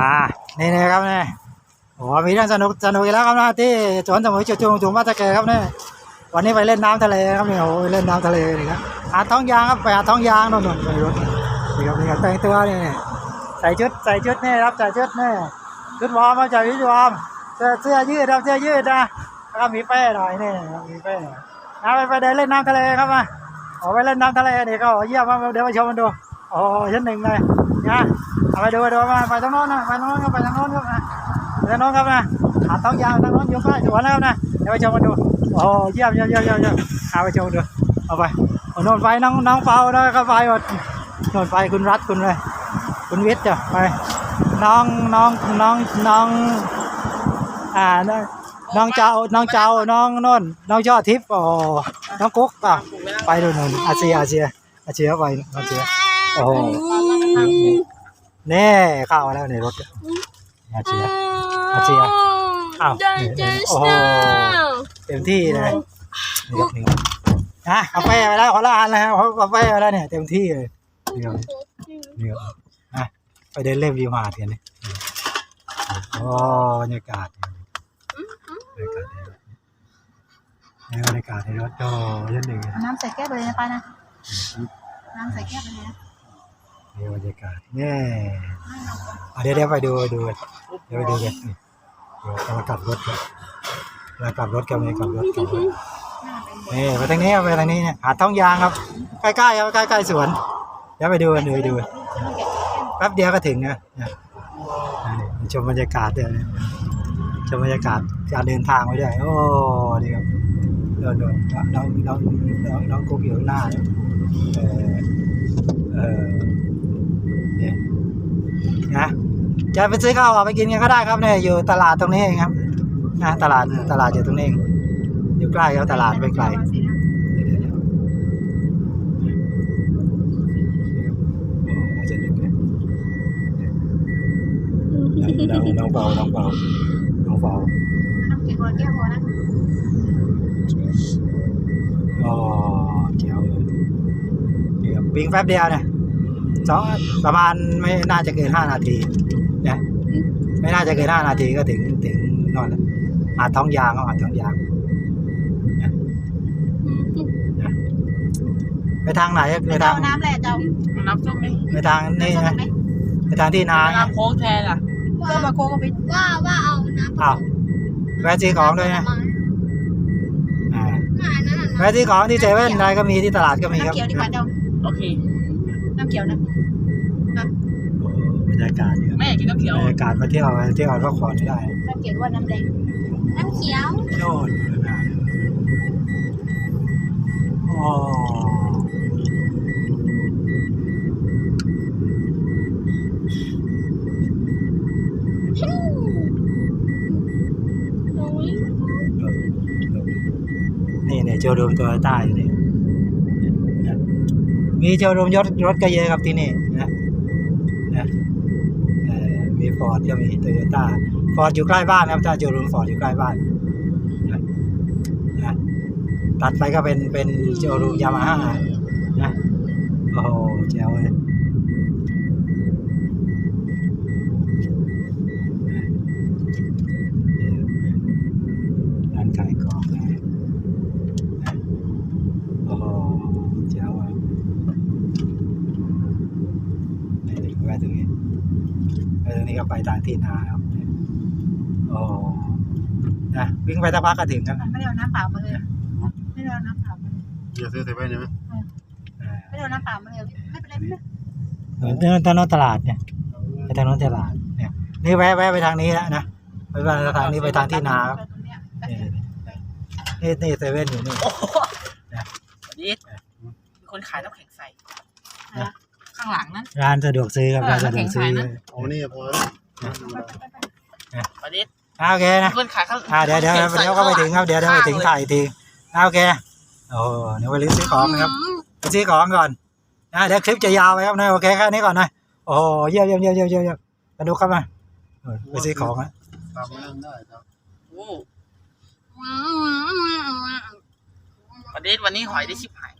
อ่า นี่นะครับเนี่ยโอ้มีเรื่องสนุกสนุกอีกแล้วครับนะที่สวนสมุยจุดจุงจุงมาตะเกครับเนี่ยวันนี้ไปเล่นน้ำทะเลครับเนี่ยโอ้เล่นน้ำทะเลนี่ครับหาท้องยางครับไปหาดท้องยางโน่นไปรถนี่ครับนี่ครับแต่งตัวนี่ใส่ชุดใส่ชุดนี่ครับใส่ชุดนี่ชุดวอร์มครับใส่ชุดวอร์มเสื้อเสื้อยืดครับเสื้อยืดนะแล้วก็มีเป้หน่อยนี่ครับมีเป้หน่อยนะไปไปเดินเล่นน้ำทะเลครับมาโอ้ไปเล่นน้ำทะเลนี่ก็เยี่ยมมาเดี๋ยวไปชมกันดู โอ้ชั้นหนึ่งเลยนะเอาไปดูไปดูมาไปทางโน้นนะไปทางโน้นครับไปทางโน้นครับนะไปทางโน้นครับนะหาดท้องยาวทางโน้นอยู่ใกล้สวนแล้วนะเดี๋ยวไปชมกันดูโอ้เยี่ยมเยี่ยมเยี่ยมเยี่ยมเยี่ยมเอาไปชมดูเอาไปเอาโน่นไปน้องน้องเปาแล้ก็ไปหมดโน่นไปคุณรัฐคุณเลยคุณวิทย์จ้ะไปน้องน้องน้องน้องอ่าน้องน้องเจ้าน้องเจ้าน้องน่นน้องช่อทิพย์โอ้น้องกุ๊กอะไปดูนู่นอาเซียอาเซียอาเซียไปอาเซีย โอ้โหแน่เข้ามาแล้วในรถอาเจียอาเจียอ้าวโอ้โหเต็มที่เลยนี่ครับนี่ครับนะกาแฟไปแล้วคนละอันแล้วเขากาแฟไปแล้วเนี่ยเต็มที่เลยนี่ครับนี่ครับนะไปเดินเล่นวิวหาดกันนี่โอ้บรรยากาศบรรยากาศในรถบรรยากาศในรถโอ้ยันหนึ่งเอาน้ำใส่แก้วไปเลยนะป้านะน้ำใส่แก้วไปเลยนะ นี่บรรยากาศเนี่เดี๋ยวเดี๋ยวไปดูดูเดี๋ยวไปดูกันนี่เดี๋ยวเรากลับรถกันเรากลับรถกันเลยกลับรถกลับรถนี่ไปทางนี้ไปทางนี้เนี่ยหาดท้องยางครับ ใกล้ๆครับใกล้ๆสวน เดี๋ยวไปดูกันดูดูแป๊บเดียวก็ถึงนะเนี่ยชมบรรยากาศเดี๋ยวนี้ชมบรรยากาศการเดินทางไปด้วยโอ้ดีครับโดนโดนน้องน้องน้องน้องกุ๊กอยู่หน้าเออเออ นะจะไปซื้อข้าวออกไปกินกันก็ได้ครับเนี่ยอยู่ตลาดตรงนี้เองครับนะตลาดตลาดอยู่ตรงนี้เองอยู่ใกล้ครับตลาดไม่ไกลโอ้อาจจะดึกนะน้องน้องเบาน้องเบาน้องเบาน้ำเก็บคนละแก้วนะโอ้เจ๋วเลยเดี๋ยววิ่งแป๊บเดียวเนี่ย สองประมาณไม่น่าจะเกินห้านาทีนะไม่น่าจะเกินห้านาทีก็ถึงถึงนอนแล้วหาดท้องยางเขาหาดท้องยางนะนะไปทางไหนไปทางเอาน้ำแหละเจ้าน้ำส้มไหมไปทางนี่นะไปทางที่นาไงน้ำโค้กแทนล่ะเพื่อมาโคก็ไปว่าว่าเอาน้ำอ้าวแวะซื้อของด้วยนะอ่ามาอันนั้นน่ะแวะซื้อของที่เซเว่นอะไรก็มีที่ตลาดก็มีครับน้ำเขียวดีกว่าเจ้าโอเค น้ำเขียวนะโอ้บรรยากาศเนี่ยแม่อยากกินน้ำเขียว บรรยากาศมาเที่ยวมาเที่ยวพักผ่อนได้น้ำเขียวหรือว่าน้ำแดงน้ำเขียวโน่นนะโอ้นี่เนี่ยโชว์รูมโตโยต้าอยู่นี่นะ มีเชว์รูมยศรถก็เยอะครับที่นี่นะนะมีฟอร์ดก็มีโตโยต้าฟอร์ดอยู่ใกล้บ้านครับถ้าโชว์รูมฟอร์ดอยู่ใกล้บ้านนะนะตัดไปก็เป็นเป็นโชว์รูมยามาฮ่านะโอ้โหแจ๋วเลยร้านขายของนะ โอ้โหเจ๋วอะนี่นี่แวะตรงนี้ แวะตรงนี้ก็ไปทางที่นาครับโอ้นะวิ่งไปสักพักก็ถึงครับไม่ได้เอาน้ำเปล่ามาเลย ไม่ได้เอาน้ำเปล่ามาเลยเดี๋ยวซื้อเซเว่นใช่ไหมอ่าไม่ได้เอาน้ำเปล่ามาเลยไม่เป็นไรไม่เป็นไรเออทางโน้นตลาดเนี่ยไปทางโน้นตลาดเนี่ย นี่แวะแวะไปทางนี้แล้วนะไปทางนี้ไปทางที่นาครับตรงเนี้ยนี่นี่นี่เซเว่นอยู่นี่วันนี้มีคนขายน้ำแข็งใส ข้างหลังนั้น ร้านสะดวกซื้อครับเออร้านสะดวกซื้อน้ำแข็งใสนะเอานี่พอแล้ววันนี้อ่าโอเคนะมีคนขายข้างอ่าเดี๋ยวเดี๋ยวเดี๋ยวก็ไปถึงครับเดี๋ยวเดี๋ยวไปถึงถ่ายอีกทีอ่าโอเคโอ้เดี๋ยวไปซื้อของนะครับไปซื้อของก่อนนะเดี๋ยวคลิปจะยาวไปครับนะโอเคแค่นี้ก่อนนะโอ้โหเยี่ยมเยี่ยมเยี่ยมเยี่ยมเยี่ยมเยี่ยมสนุกครับมาเออไปซื้อของนะตามไม่ได้ครับโอ้วันนี้วันนี้หอยได้ชิบหายเอาเลย